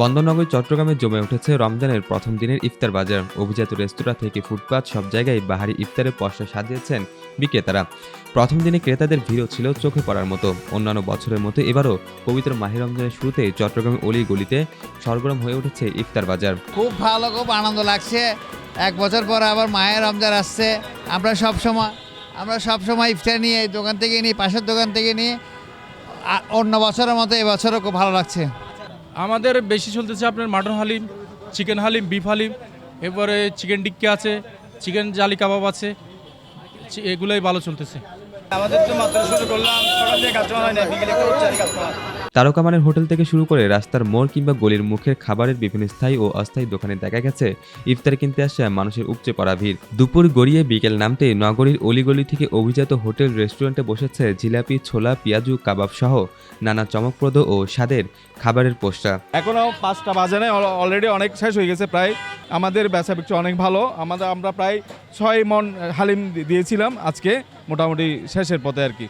বন্দরনগরী, চট্টগ্রামে জমে উঠেছে রমজানের প্রথম দিনের ইফতার বাজার। অভিজাত রেস্তোরাঁ থেকে ফুটপাত সব জায়গায় বাহারি ইফতারের পশা সাজিয়েছেন বিক্রেতারা। প্রথম দিনে ক্রেতাদের ভিড়ও ছিল চোখে পড়ার মতো। অন্যান্য বছরের মতো এবারও পবিত্র মাহির রমজানের শুরুতে চট্টগ্রামের অলি গলিতে সরগরম হয়ে উঠেছে ইফতার বাজার। খুব ভালো, খুব আনন্দ লাগছে। এক বছর পর আবার মায়ের রমজান আসছে। আমরা সব সময়, আমরা সব সময় ইফতার নিয়ে এই দোকান থেকে নিই, পাশের দোকান থেকে নিই। অন্য বছরের মতো এবছরও খুব ভালো লাগছে। আমাদের বেশি চলতেছে আপনার mutton haleem chicken haleem beef haleem, এরপরে চিকেন টিক্কা আছে চিকেন জালি কাবাব আছে এগুলোই ভালো চলতেছে। আমাদের তো মাত্র শুরু করলাম, সকাল থেকে হয় না বিকেলে তারকামানের হোটেল থেকে শুরু করে রাস্তার মোড় কিংবা গলির মুখের খাবারের বিভিন্ন স্থায়ী ও অস্থায়ী দোকানে দেখা গেছে, ইফতার কিনতে আসে মানুষের উপচে পড়া ভিড়। দুপুর গড়িয়ে বিকেল নামতে নগরীর অলিগলি থেকে অভিজাত হোটেল রেস্টুরেন্টে বসেছে জিলাপি, ছোলা, পেঁয়াজু, কাবাব সহ নানা চমকপ্রদ ও স্বাদের খাবারের পোস্টা এখনও পাঁচটা বাজে নাই অলরেডি অনেক শেষ হয়ে গেছে প্রায়। আমাদের বেচা বিক্রি অনেক ভালো। আমাদের আমরা প্রায় ছয় মন হালিম দিয়েছিলাম আজকে, মোটামুটি শেষের পথে আর কি।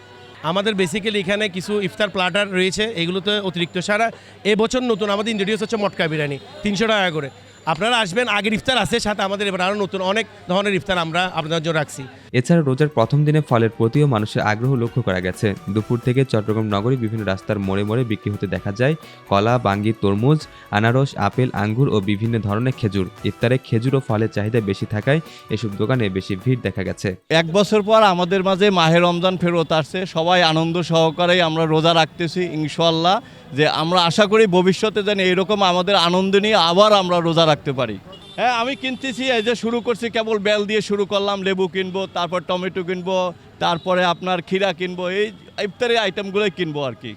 আমাদের বেসিক্যালি এখানে কিছু ইফতার প্লাটার রয়েছে, এগুলোতে অতিরিক্ত সারা। এবছর নতুন আমাদের ইন্ট্রোডিউস হচ্ছে মটকা বিরিয়ানি, তিনশো টাকা করে। আপনারা আসবেন আগের ইফতার আছে সাথে আমাদের এবার আরও নতুন অনেক ধরনের ইফতার আমরা আপনাদের জন্য রাখছি। এছাড়া রোজার প্রথম দিনে ফলের প্রতিও মানুষের আগ্রহ লক্ষ্য করা গেছে। দুপুর থেকে চট্টগ্রাম নগরী বিভিন্ন রাস্তার মোড়ে মোড়ে বিক্রি হতে দেখা যায়। কলা বাঙ্গি তরমুজ আনারস আপেল আঙ্গুর ও বিভিন্ন ধরনের খেজুর। ইফতারে খেজুর ও ফলের চাহিদা বেশি থাকায় এসব দোকানে বেশি ভিড় দেখা গেছে। এক বছর পর আমাদের মাঝে মাহে রমজান ফেরত আসছে। সবাই আনন্দ সহকারেই আমরা রোজা রাখতেছি ইনশাল্লাহ যে আমরা আশা করি ভবিষ্যতে যেন এরকম আমাদের আনন্দ নিয়ে আবার আমরা রোজা রাখতে পারি। হ্যাঁ আমি কিনতেছি, এই যে শুরু করছি, কেবল বেল দিয়ে শুরু করলাম, লেবু কিনবো, তারপর টমেটো কিনবো, তারপরে আপনার ক্ষীরা কিনবো, এই ইফতারি আইটেমগুলোই কিনবো আর কি।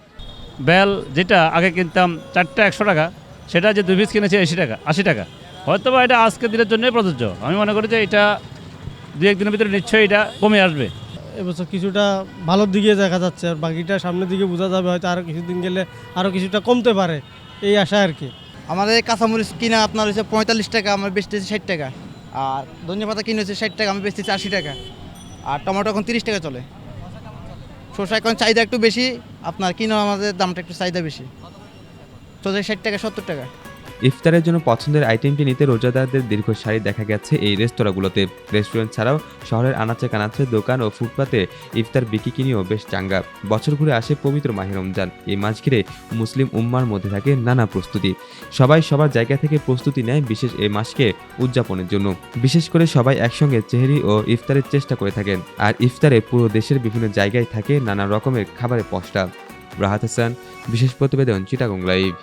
বেল যেটা আগে কিনতাম চারটা একশো টাকা, সেটা যে দুই পিস কিনেছি আশি টাকা আশি টাকা। হয়তো বা এটা আজকের দিনের জন্যই প্রযোজ্য। আমি মনে করি যে এটা দু একদিনের ভিতরে নিশ্চয়ই এটা কমে আসবে। এবছর কিছুটা ভালোর দিকে দেখা যাচ্ছে আর বাকিটা সামনের দিকে বোঝা যাবে, হয়তো আরও কিছুদিন গেলে আরও কিছুটা কমতে পারে। এই আশা আর কি। আমাদের কাঁচামরিচ কিনা আপনার হচ্ছে পঁয়তাল্লিশ টাকা, আমার বেচতেছি ষাট টাকা। আর ধনিয়া পাতা কিনে হচ্ছে ষাট টাকা আমি বেচতেছি আশি টাকা। আর টমেটো এখন তিরিশ টাকা চলে। শসা এখন চাহিদা একটু বেশি, আপনার কিনো আমাদের দামটা একটু চাহিদা বেশি। শসা ষাট টাকা, সত্তর টাকা। ইফতারের জন্য পছন্দের আইটেমটি নিতে রোজাদারদের দীর্ঘ সারি দেখা গেছে এই রেস্তোরাঁগুলোতে। রেস্টুরেন্ট ছাড়াও শহরের আনাচে কানাচে দোকান ও ফুটপাতে ইফতার, বিক্রি কিনেও বেশ চাঙ্গা। বছর ঘুরে আসে পবিত্র মাহে রমজান। এই মাস ঘিরে মুসলিম উম্মার মধ্যে থাকে নানা প্রস্তুতি। সবাই সবার জায়গা থেকে প্রস্তুতি নেয় বিশেষ এই মাসকে উদযাপনের জন্য। বিশেষ করে সবাই একসঙ্গে চেহারি ও ইফতারের চেষ্টা করে থাকেন। আর ইফতারে পুরো দেশের বিভিন্ন জায়গায় থাকে নানা রকমের খাবারের পশটা। রাহাত হাসান, বিশেষ প্রতিবেদন চিটাগং লাইভ।